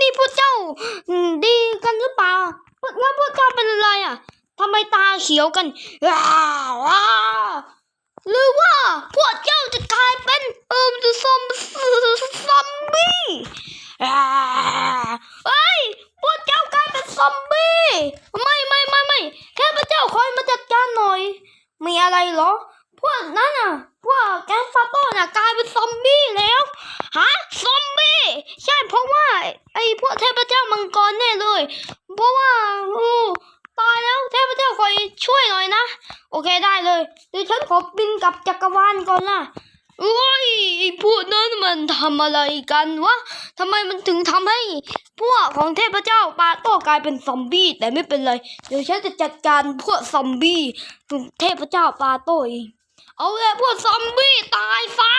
นี่พวกเจ้าดีกันหรือเปล่าแล้วพวกเจ้าเป็นอะไรอะทำไมตาเขียวกันว้าวหรือว่าพวกเจ้าจะกลายเป็นเอิมซอมซอมบี้อ่าเฮ้ยพวกเจ้ากลายเป็นซอมบี้ไม่ไม่ไม่ไม่แค่พระเจ้าคอยมาจัดการหน่อย มีอะไรเหรอ พวกนั้นอะ พวกแก๊งฟาโตน่ะกลายเป็นซอมบี้แล้ว ฮะ ซอมบี้ ใช่เพราะว่า ไอ้พวกเทพเจ้า มังกรแน่เลย เพราะว่าโอ้ตายแล้วเทพเจ้าคอยช่วยหน่อยนะ โอเคได้เลยเดี๋ยวฉันขอบินกลับจักรวาลก่อนนะโอ้ยไอ้พวกนั้นมันทำอะไรกันวะทำไมมันถึงทำให้ พวกของเทพเจ้าปาโต้กลายเป็นซอมบี้แต่ไม่เป็นไร เดี๋ยวฉันจะจัดการพวกซอมบี้เทพเจ้าปาโต้เองเอาเลยพวกซอมบี้ตายซะ